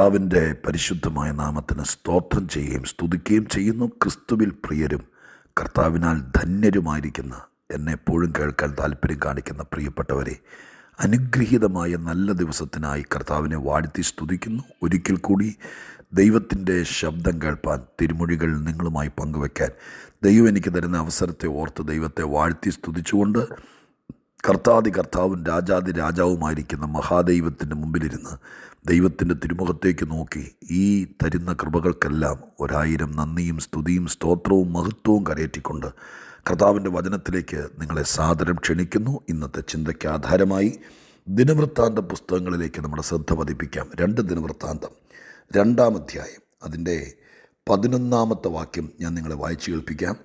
കർത്താവിന്റെ പരിശുദ്ധമായ നാമത്തിന് സ്തോത്രം ചെയ്യുകയും സ്തുതിക്കുകയും ചെയ്യുന്നു. ക്രിസ്തുവിൽ പ്രിയരും കർത്താവിനാൽ ധന്യരുമായിരിക്കുന്ന എന്നെ എപ്പോഴും കേൾക്കാൻ താല്പര്യം കാണിക്കുന്ന പ്രിയപ്പെട്ടവരെ അനുഗ്രഹീതമായ നല്ല ദിവസത്തിനായി കർത്താവിനെ വാഴ്ത്തി സ്തുതിക്കുന്നു. ഒരിക്കൽ കൂടി ദൈവത്തിന്റെ ശബ്ദം കേൾപ്പാൻ തിരുമൊഴികൾ നിങ്ങളുമായി പങ്കുവെക്കാൻ ദൈവം എനിക്ക് തരുന്ന അവസരത്തെ ഓർത്ത് ദൈവത്തെ വാഴ്ത്തി സ്തുതിച്ചുകൊണ്ട് കർത്താതി കർത്താവും രാജാതി രാജാവുമായിരിക്കുന്ന മഹാദൈവത്തിന്റെ മുമ്പിലിരുന്ന് ദൈവത്തിന്റെ തിരുമുഖത്തേക്ക് നോക്കി. ഈ തരുന്ന കൃപകൾക്കെല്ലാം ഒരായിരം നന്ദിയും സ്തുതിയും സ്തോത്രവും മഹത്വവും കരയേറ്റിക്കൊണ്ട് കർത്താവിന്റെ വചനത്തിലേക്ക് നിങ്ങളെ സാദരം ക്ഷണിക്കുന്നു. ഇന്നത്തെ ചിന്തയ്ക്ക് ആധാരമായി ദിനവൃത്താന്ത പുസ്തകങ്ങളിലേക്ക് നമ്മുടെ ശ്രദ്ധ പതിപ്പിക്കാം. രണ്ട് ദിനവൃത്താന്തം. രണ്ടാം അധ്യായം. അതിന്റെ പതിനൊന്നാമത്തെ വാക്യം ഞാൻ നിങ്ങളെ വായിച്ചു കേൾപ്പിക്കാം.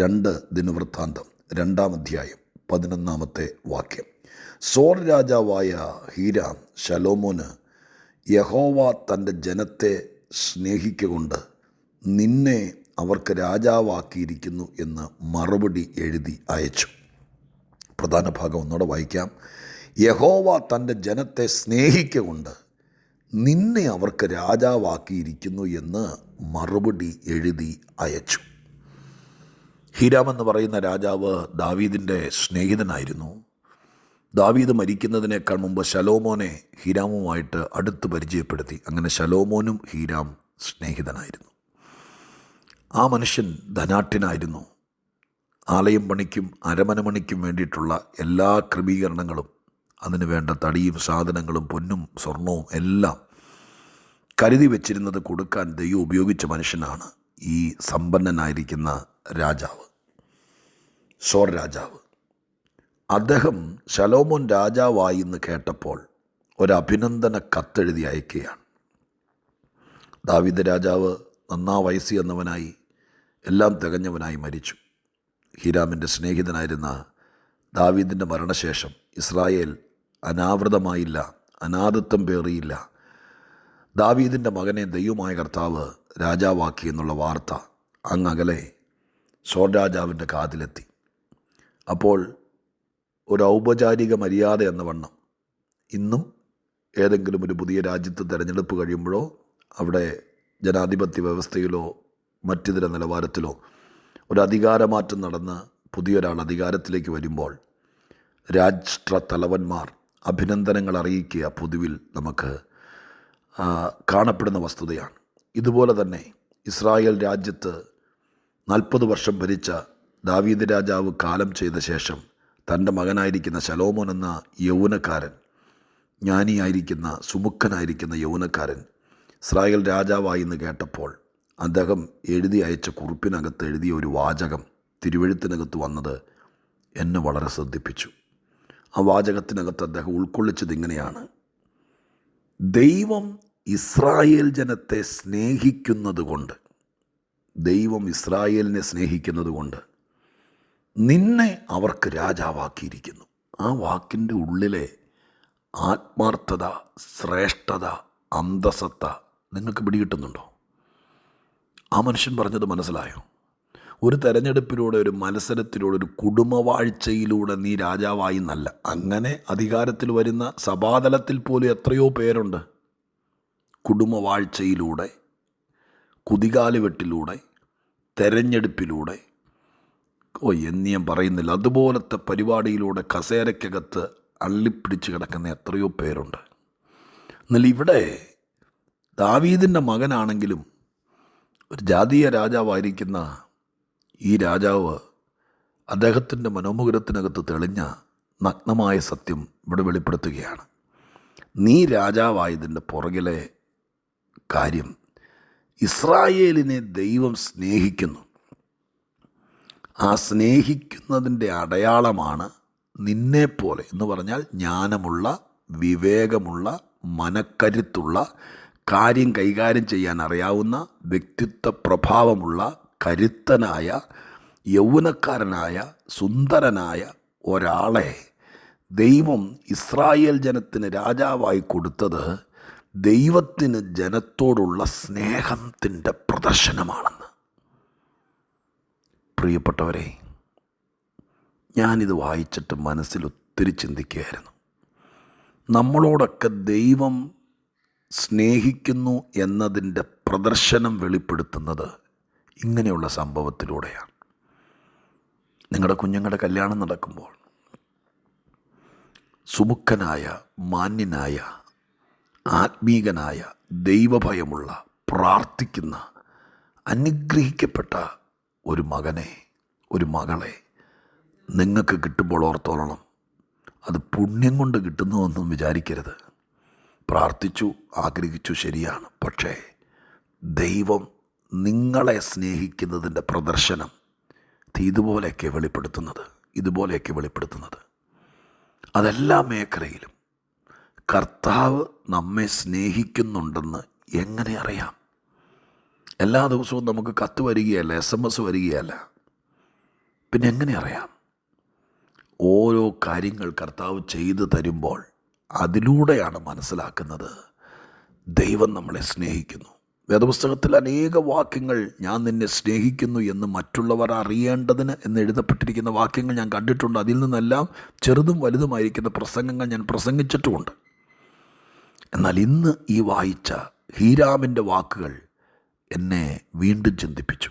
രണ്ട് ദിനവൃത്താന്തം. രണ്ടാം അധ്യായം. പതിനൊന്നാമത്തെ വാക്യം. സോർ രാജാവായ ഹീരാം ശലോമോന് യഹോവ തന്റെ ജനത്തെ സ്നേഹിക്കുകൊണ്ട് നിന്നെ അവർക്ക് രാജാവാക്കിയിരിക്കുന്നു എന്ന് മറുപടി എഴുതി അയച്ചു. പ്രധാന ഭാഗം ഒന്നുകൂടെ വായിക്കാം. യഹോവ തന്റെ ജനത്തെ സ്നേഹിക്കുകൊണ്ട് നിന്നെ അവർക്ക് രാജാവാക്കിയിരിക്കുന്നു എന്ന് മറുപടി എഴുതി അയച്ചു. ഹീരാം എന്ന് പറയുന്ന രാജാവ് ദാവീദിന്റെ സ്നേഹിതനായിരുന്നു. ദാവീദ് മരിക്കുന്നതിനേക്കാൾ മുമ്പ് ശലോമോനെ ഹിരാമുമായിട്ട് അടുത്ത് പരിചയപ്പെടുത്തി. അങ്ങനെ ശലോമോനും ഹീരാം സ്നേഹിതനായിരുന്നു. ആ മനുഷ്യൻ ധനാട്ടിനായിരുന്നു ആലയം പണിക്കും അരമന പണിക്കും വേണ്ടിയിട്ടുള്ള എല്ലാ ക്രമീകരണങ്ങളും അതിന് വേണ്ട തടിയും സാധനങ്ങളും പൊന്നും സ്വർണവും എല്ലാം കരുതി വെച്ചിരുന്നത് കൊടുക്കാൻ ദൈവം ഉപയോഗിച്ച മനുഷ്യനാണ് ഈ സമ്പന്നനായിരിക്കുന്ന രാജാവ് സോർ രാജാവ്. അദ്ദേഹം ശലോമോൻ രാജാവായി എന്ന് കേട്ടപ്പോൾ ഒരു അഭിനന്ദന കത്തെഴുതി അയക്കുകയാണ്. ദാവിദ് രാജാവ് നന്നാ വയസ്സ് എന്നവനായി എല്ലാം തികഞ്ഞവനായി മരിച്ചു. ഹീരാമിന്റെ സ്നേഹിതനായിരുന്ന ദാവീദിന്റെ മരണശേഷം ഇസ്രായേൽ അനാവൃതമായില്ല അനാഥത്വം പേറിയില്ല. ദാവീദിന്റെ മകനെ ദൈവമായ കർത്താവ് രാജാവാക്കി എന്നുള്ള വാർത്ത അങ്ങകലെ സോർ രാജാവിന്റെ കാതിലെത്തി. അപ്പോൾ ഒരു ഔപചാരിക മര്യാദ എന്ന വണ്ണം. ഇന്നും ഏതെങ്കിലും ഒരു പുതിയ രാജ്യത്ത് തിരഞ്ഞെടുപ്പ് കഴിയുമ്പോഴോ അവിടെ ജനാധിപത്യ വ്യവസ്ഥയിലോ മറ്റിതര നിലവാരത്തിലോ ഒരു അധികാരമാറ്റം നടന്ന് പുതിയൊരാൾ അധികാരത്തിലേക്ക് വരുമ്പോൾ രാഷ്ട്ര തലവന്മാർ അഭിനന്ദനങ്ങൾ അറിയിക്കുക പൊതുവിൽ നമുക്ക് കാണപ്പെടുന്ന വസ്തുതയാണ്. ഇതുപോലെ തന്നെ ഇസ്രായേൽ രാജ്യത്ത് നാൽപ്പത് വർഷം ഭരിച്ച ദാവീദ് രാജാവ് കാലം ചെയ്ത ശേഷം തന്റെ മകനായിരിക്കുന്ന ശലോമോൻ എന്ന യൗവനക്കാരൻ ജ്ഞാനിയായിരിക്കുന്ന സുമുഖനായിരിക്കുന്ന യൗവനക്കാരൻ ഇസ്രായേൽ രാജാവായി എന്ന് കേട്ടപ്പോൾ അദ്ദേഹം എഴുതി അയച്ച കുറിപ്പിനകത്ത് എഴുതിയ ഒരു വാചകം തിരുവഴുത്തിനകത്ത് വന്നത് എന്നെ വളരെ ശ്രദ്ധിപ്പിച്ചു. ആ വാചകത്തിനകത്ത് അദ്ദേഹം ഉൾക്കൊള്ളിച്ചത് ഇങ്ങനെയാണ്. ദൈവം ഇസ്രായേൽ ജനത്തെ സ്നേഹിക്കുന്നത് കൊണ്ട് ദൈവം ഇസ്രായേലിനെ സ്നേഹിക്കുന്നത് കൊണ്ട് നിന്നെ അവർക്ക് രാജാവാക്കിയിരിക്കുന്നു. ആ വാക്കിന്റെ ഉള്ളിലെ ആത്മാർത്ഥത ശ്രേഷ്ഠത അന്തസത്ത നിങ്ങൾക്ക് പിടികിട്ടുന്നുണ്ടോ? ആ മനുഷ്യൻ പറഞ്ഞത് മനസ്സിലായോ? ഒരു തെരഞ്ഞെടുപ്പിലൂടെ ഒരു മത്സരത്തിലൂടെ ഒരു കുടുംബവാഴ്ചയിലൂടെ നീ രാജാവായി എന്നല്ല. അങ്ങനെ അധികാരത്തിൽ വരുന്ന സഭാതലത്തിൽ പോലും എത്രയോ പേരുണ്ട്. കുടുംബവാഴ്ചയിലൂടെ കുതികാലുവെട്ടിലൂടെ തെരഞ്ഞെടുപ്പിലൂടെ ഓ എന്ന് ഞാൻ പറയുന്നില്ല. അതുപോലത്തെ പരിപാടിയിലൂടെ കസേരയ്ക്കകത്ത് അള്ളിപ്പിടിച്ച് കിടക്കുന്ന എത്രയോ പേരുണ്ട്. എന്നാൽ ഇവിടെ ദാവീദിന്റെ മകനാണെങ്കിലും ഒരു ജാതീയ രാജാവായിരിക്കുന്ന ഈ രാജാവ് അദ്ദേഹത്തിന്റെ മനോമുഖരത്തിനകത്ത് തെളിഞ്ഞ നഗ്നമായ സത്യം ഇവിടെ വെളിപ്പെടുത്തുകയാണ്. നീ രാജാവായതിന്റെ പുറകിലെ കാര്യം ഇസ്രായേലിനെ ദൈവം സ്നേഹിക്കുന്നു. ആ സ്നേഹിക്കുന്നതിന്റെ അടയാളമാണ് നിന്നെപ്പോലെ. എന്ന് പറഞ്ഞാൽ ജ്ഞാനമുള്ള വിവേകമുള്ള മനക്കരുത്തുള്ള കാര്യം കൈകാര്യം ചെയ്യാൻ അറിയാവുന്ന വ്യക്തിത്വ പ്രഭാവമുള്ള കരുത്തനായ യൗവനക്കാരനായ സുന്ദരനായ ഒരാളെ ദൈവം ഇസ്രായേൽ ജനത്തിന് രാജാവായി കൊടുത്തത് ദൈവത്തിന് ജനത്തോടുള്ള സ്നേഹത്തിന്റെ പ്രദർശനമാണെന്ന്. പ്രിയപ്പെട്ടവരെ ഞാനിത് വായിച്ചിട്ട് മനസ്സിൽ ഒത്തിരി ചിന്തിക്കുകയായിരുന്നു. നമ്മളോടൊക്കെ ദൈവം സ്നേഹിക്കുന്നു എന്നതിന്റെ പ്രദർശനം വെളിപ്പെടുത്തുന്നത് ഇങ്ങനെയുള്ള സംഭവത്തിലൂടെയാണ്. നിങ്ങളുടെ കുഞ്ഞുങ്ങളുടെ കല്യാണം നടക്കുമ്പോൾ സുമുഖനായ മാന്യനായ ആത്മീകനായ ദൈവഭയമുള്ള പ്രാർത്ഥിക്കുന്ന അനുഗ്രഹിക്കപ്പെട്ട ഒരു മകനെ ഒരു മകളെ നിങ്ങൾക്ക് കിട്ടുമ്പോൾ ഓർത്തോളണം. അത് പുണ്യം കൊണ്ട് കിട്ടുന്നുവെന്നും വിചാരിക്കരുത്. പ്രാർത്ഥിച്ചു ആഗ്രഹിച്ചു ശരിയാണ്. പക്ഷേ ദൈവം നിങ്ങളെ സ്നേഹിക്കുന്നതിന്റെ പ്രദർശനം ഇത് ഇതുപോലെയൊക്കെ വെളിപ്പെടുത്തുന്നത് ഇതുപോലെയൊക്കെ വെളിപ്പെടുത്തുന്നത്. അതെല്ലാ മേഖലയിലും കർത്താവ് നമ്മെ സ്നേഹിക്കുന്നുണ്ടെന്ന് എങ്ങനെ അറിയാം? എല്ലാ ദിവസവും നമുക്ക് കത്ത് വരികയല്ല എസ് എം എസ് വരികയല്ല. പിന്നെ എങ്ങനെ അറിയാം? ഓരോ കാര്യങ്ങൾ കർത്താവ് ചെയ്തു തരുമ്പോൾ അതിലൂടെയാണ് മനസ്സിലാക്കുന്നത് ദൈവം നമ്മളെ സ്നേഹിക്കുന്നു. വേദപുസ്തകത്തിൽ അനേക വാക്യങ്ങൾ ഞാൻ നിന്നെ സ്നേഹിക്കുന്നു എന്ന് മറ്റുള്ളവർ അറിയേണ്ടതിന് എന്ന് എഴുതപ്പെട്ടിരിക്കുന്ന വാക്യങ്ങൾ ഞാൻ കണ്ടിട്ടുണ്ട്. അതിൽ നിന്നെല്ലാം ചെറുതും വലുതുമായിരിക്കുന്ന പ്രസംഗങ്ങൾ ഞാൻ പ്രസംഗിച്ചിട്ടുമുണ്ട്. എന്നാൽ ഇന്ന് ഈ വായിച്ച ഹീരാമിന്റെ വാക്കുകൾ എന്നെ വീണ്ടും ചിന്തിപ്പിച്ചു.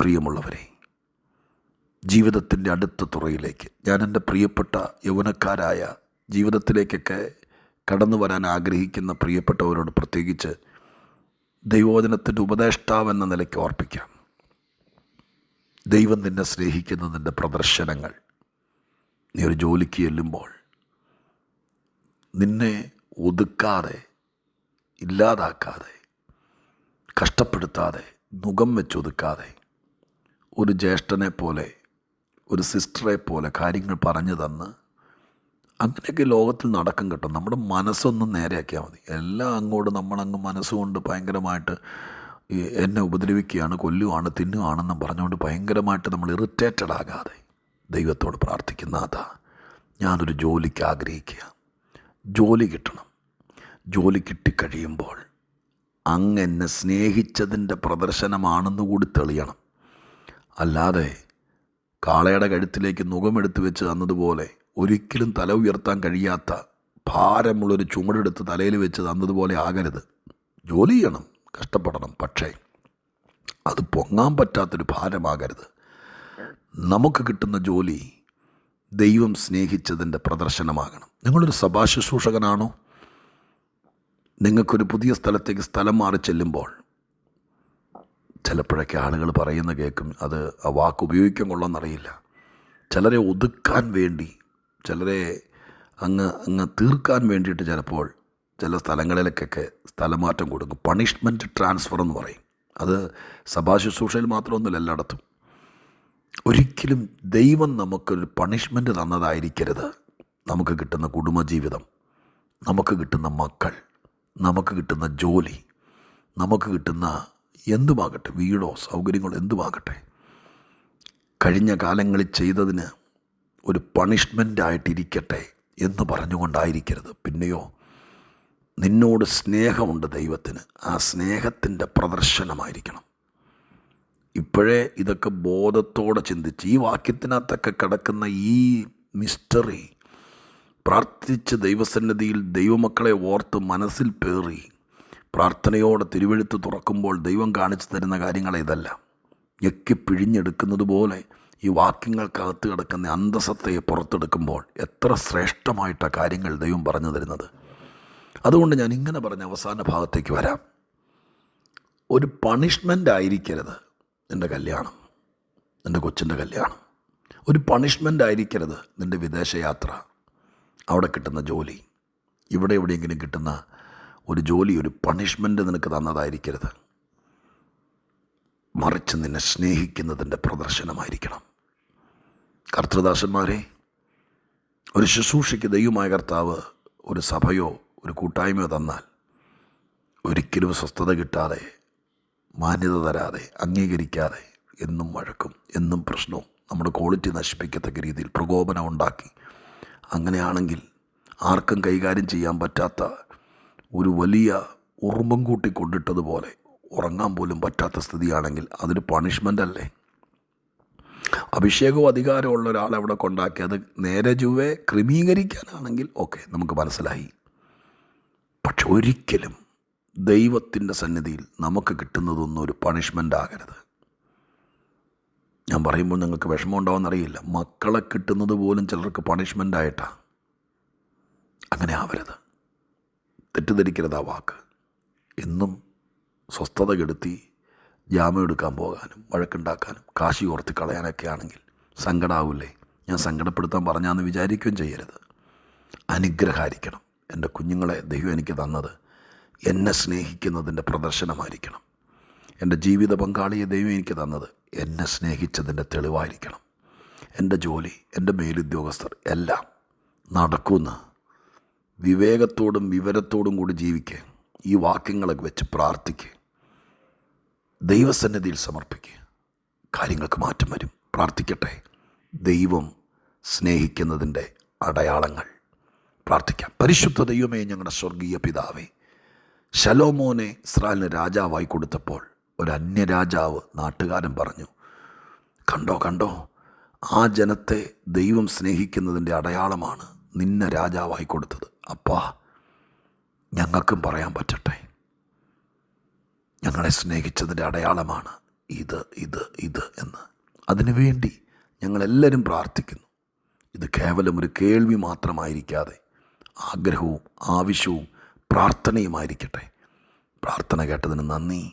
പ്രിയമുള്ളവരെ ജീവിതത്തിന്റെ അടുത്ത തുറയിലേക്ക് ഞാൻ എന്റെ പ്രിയപ്പെട്ട യൗവനക്കാരായ ജീവിതത്തിലേക്കൊക്കെ കടന്നു വരാൻ ആഗ്രഹിക്കുന്ന പ്രിയപ്പെട്ടവരോട് പ്രത്യേകിച്ച് ദൈവവചനത്തിന്റെ ഉപദേഷ്ടാവ് എന്ന നിലയ്ക്ക് ഓർപ്പിക്കാം. ദൈവം നിന്നെ സ്നേഹിക്കുന്നതിന്റെ പ്രദർശനങ്ങൾ. നീ ഒരു ജോലിക്ക് ചെല്ലുമ്പോൾ നിന്നെ ഒതുക്കാതെ ഇല്ലാതാക്കാതെ കഷ്ടപ്പെടുത്താതെ മുഖം വെച്ചൊതുക്കാതെ ഒരു ജ്യേഷ്ഠനെ പോലെ ഒരു സിസ്റ്ററെ പോലെ കാര്യങ്ങൾ പറഞ്ഞു തന്ന് അങ്ങനെയൊക്കെ ലോകത്തിൽ നടക്കും കേട്ടോ. നമ്മുടെ മനസ്സൊന്നും നേരെയാക്കിയാൽ മതി. എല്ലാം അങ്ങോട്ട് നമ്മളങ്ങ് മനസ്സുകൊണ്ട് ഭയങ്കരമായിട്ട് എന്നെ ഉപദ്രവിക്കുകയാണ് കൊല്ലുവാണ് തിന്നുവാണെന്നും പറഞ്ഞുകൊണ്ട് ഭയങ്കരമായിട്ട് നമ്മൾ ഇറിറ്റേറ്റഡ് ആകാതെ ദൈവത്തോട് പ്രാർത്ഥിക്കുന്ന അതാ ഞാനൊരു ജോലിക്ക് ആഗ്രഹിക്കുക ജോലി കിട്ടണം. ജോലി കിട്ടിക്കഴിയുമ്പോൾ അങ്ങ് എന്നെ സ്നേഹിച്ചതിന്റെ പ്രദർശനമാണെന്ന് കൂടി തെളിയണം. അല്ലാതെ കാളയുടെ കഴുത്തിലേക്ക് മുഖമെടുത്ത് വെച്ച് തന്നതുപോലെ ഒരിക്കലും തല ഉയർത്താൻ കഴിയാത്ത ഭാരമുള്ളൊരു ചുമടെടുത്ത് തലയിൽ വെച്ച് തന്നതുപോലെ ആകരുത്. ജോലി ചെയ്യണം കഷ്ടപ്പെടണം പക്ഷേ അത് പൊങ്ങാൻ പറ്റാത്തൊരു ഭാരമാകരുത്. നമുക്ക് കിട്ടുന്ന ജോലി ദൈവം സ്നേഹിച്ചതിന്റെ പ്രദർശനമാകണം. നിങ്ങളൊരു സഭാ ശുശ്രൂഷകനാണോ നിങ്ങൾക്കൊരു പുതിയ സ്ഥലത്തേക്ക് സ്ഥലം മാറി ചെല്ലുമ്പോൾ ചിലപ്പോഴൊക്കെ ആളുകൾ പറയുന്ന കേൾക്കും അത് ആ വാക്ക് ഉപയോഗിക്കാൻ കൊള്ളാമെന്നറിയില്ല. ചിലരെ ഒതുക്കാൻ വേണ്ടി ചിലരെ അങ്ങ് അങ്ങ് തീർക്കാൻ വേണ്ടിയിട്ട് ചിലപ്പോൾ ചില സ്ഥലങ്ങളിലേക്കൊക്കെ സ്ഥലമാറ്റം കൊടുക്കും. പണിഷ്മെന്റ് ട്രാൻസ്ഫർ എന്ന് പറയും. അത് സഭാ ശുശ്രൂഷയിൽ മാത്രമൊന്നുമില്ല എല്ലായിടത്തും. ഒരിക്കലും ദൈവം നമുക്കൊരു പണിഷ്മെന്റ് തന്നതായിരിക്കരുത്. നമുക്ക് കിട്ടുന്ന കുടുംബജീവിതം നമുക്ക് കിട്ടുന്ന മക്കൾ നമുക്ക് കിട്ടുന്ന ജോലി നമുക്ക് കിട്ടുന്ന എന്തുമാകട്ടെ വീടോ സൗകര്യങ്ങളോ എന്തുമാകട്ടെ കഴിഞ്ഞ കാലങ്ങളിൽ ചെയ്തതിന് ഒരു പണിഷ്മെന്റായിട്ടിരിക്കട്ടെ എന്ന് പറഞ്ഞുകൊണ്ടായിരിക്കരുത്. പിന്നെയോ നിന്നോട് സ്നേഹമുണ്ട് ദൈവത്തിന് ആ സ്നേഹത്തിന്റെ പ്രദർശനമായിരിക്കണം. ഇപ്പോഴേ ഇതൊക്കെ ബോധത്തോടെ ചിന്തിച്ച് ഈ വാക്യത്തിനകത്തൊക്കെ കിടക്കുന്ന ഈ മിസ്റ്ററി പ്രാർത്ഥിച്ച് ദൈവസന്നിധിയിൽ ദൈവമക്കളെ ഓർത്ത് മനസ്സിൽ പേറി പ്രാർത്ഥനയോടെ തിരുവെഴുത്ത് തുറക്കുമ്പോൾ ദൈവം കാണിച്ചു തരുന്ന കാര്യങ്ങൾ ഇതല്ല. ഞെക്കി പിഴിഞ്ഞെടുക്കുന്നത് പോലെ ഈ വാക്യങ്ങൾക്കകത്ത് കിടക്കുന്ന അന്തസത്തയെ പുറത്തെടുക്കുമ്പോൾ എത്ര ശ്രേഷ്ഠമായിട്ടാണ് കാര്യങ്ങൾ ദൈവം പറഞ്ഞു തരുന്നത്. അതുകൊണ്ട് ഞാൻ ഇങ്ങനെ പറഞ്ഞ അവസാന ഭാഗത്തേക്ക് വരാം. ഒരു പണിഷ്മെന്റ് ആയിരിക്കരുത് നിന്റെ കല്യാണം നിന്റെ കൊച്ചിന്റെ കല്യാണം. ഒരു പണിഷ്മെന്റ് ആയിരിക്കരുത് നിന്റെ വിദേശയാത്ര. അവിടെ കിട്ടുന്ന ജോലി. ഇവിടെ എവിടെയെങ്കിലും കിട്ടുന്ന ഒരു ജോലി ഒരു പണിഷ്മെന്റ് നിനക്ക് തന്നതായിരിക്കരുത്. മറിച്ച് നിന്നെ സ്നേഹിക്കുന്നതിന്റെ പ്രദർശനമായിരിക്കണം. കർത്തൃദാസന്മാരെ ഒരു ശുശ്രൂഷയ്ക്ക് ദൈവമായ കർത്താവ് ഒരു സഭയോ ഒരു കൂട്ടായ്മയോ തന്നാൽ ഒരിക്കലും സ്വസ്ഥത കിട്ടാതെ മാന്യത തരാതെ അംഗീകരിക്കാതെ എന്നും വഴക്കും എന്നും പ്രശ്നവും നമ്മുടെ ക്വാളിറ്റി നശിപ്പിക്കത്തക്ക രീതിയിൽ പ്രകോപനം ഉണ്ടാക്കി അങ്ങനെയാണെങ്കിൽ ആർക്കും കൈകാര്യം ചെയ്യാൻ പറ്റാത്ത ഒരു വലിയ ഉറുമ്പം കൂട്ടി കൊണ്ടിട്ടതുപോലെ ഉറങ്ങാൻ പോലും പറ്റാത്ത സ്ഥിതിയാണെങ്കിൽ അതൊരു പണിഷ്മെന്റ് അല്ലേ? അഭിഷേകവും അധികാരമുള്ള ഒരാളെ അവിടെ കൊണ്ടാക്കി അത് നേരെ ജുവെ ക്രമീകരിക്കാനാണെങ്കിൽ ഓക്കെ നമുക്ക് മനസ്സിലായി. പക്ഷെ ഒരിക്കലും ദൈവത്തിന്റെ സന്നിധിയിൽ നമുക്ക് കിട്ടുന്നതൊന്നും ഒരു പണിഷ്മെന്റ് ആകരുത്. ഞാൻ പറയുമ്പോൾ നിങ്ങൾക്ക് വിഷമം ഉണ്ടാവുമെന്നറിയില്ല മക്കളെ കിട്ടുന്നത് പോലും ചിലർക്ക് പണിഷ്മെന്റ് ആയിട്ടാണ് അങ്ങനെ ആവരുത്. തെറ്റിദ്ധരിക്കരുത് ആ വാക്ക്. എന്നും സ്വസ്ഥത കെടുത്തി ജാമ്യം എടുക്കാൻ പോകാനും വഴക്കുണ്ടാക്കാനും കാശി ഓർത്തി കളയാനൊക്കെ ആണെങ്കിൽ സങ്കടമാവില്ലേ ഞാൻ സങ്കടപ്പെടുത്താൻ പറഞ്ഞാന്ന് വിചാരിക്കുകയും ചെയ്യരുത്. അനുഗ്രഹമായിരിക്കണം എന്റെ കുഞ്ഞുങ്ങളെ ദൈവം എനിക്ക് തന്നത് എന്നെ സ്നേഹിക്കുന്നതിന്റെ പ്രദർശനമായിരിക്കണം. എന്റെ ജീവിത പങ്കാളിയെ ദൈവം എനിക്ക് തന്നത് എന്നെ സ്നേഹിച്ചതിന്റെ തെളിവായിരിക്കണം. എന്റെ ജോലി എന്റെ മേലുദ്യോഗസ്ഥർ എല്ലാം നടക്കുമെന്ന് വിവേകത്തോടും വിവരത്തോടും കൂടി ജീവിക്കുക. ഈ വാക്യങ്ങളൊക്കെ വെച്ച് പ്രാർത്ഥിക്കുക. ദൈവസന്നിധിയിൽ സമർപ്പിക്കുക. കാര്യങ്ങൾക്ക് മാറ്റം വരും. പ്രാർത്ഥിക്കട്ടെ. ദൈവം സ്നേഹിക്കുന്നതിന്റെ അടയാളങ്ങൾ പ്രാർത്ഥിക്കാം. പരിശുദ്ധ ദൈവമേ ഞങ്ങളുടെ സ്വർഗീയ പിതാവേ ശലോമോനെ ഇസ്രായേലിന് രാജാവായി കൊടുത്തപ്പോൾ ഒരു അന്യരാജാവ് നാട്ടുകാരൻ പറഞ്ഞു കണ്ടോ കണ്ടോ ആ ജനത്തെ ദൈവം സ്നേഹിക്കുന്നതിന്റെ അടയാളമാണ് നിന്നെ രാജാവായി കൊടുത്തത്. അപ്പാ ഞങ്ങൾക്കും പറയാൻ പറ്റട്ടെ. ഞങ്ങളെ സ്നേഹിച്ചതിന്റെ അടയാളമാണ് ഇത് ഇത് ഇത് എന്ന്. അതിനുവേണ്ടി ഞങ്ങളെല്ലാവരും പ്രാർത്ഥിക്കുന്നു. ഇത് കേവലം ഒരു കേൾവി മാത്രമായിരിക്കാതെ ആഗ്രഹവും ആവശ്യവും പ്രാർത്ഥനയുമായിരിക്കട്ടെ. പ്രാർത്ഥന കേട്ടതിന് നന്ദി.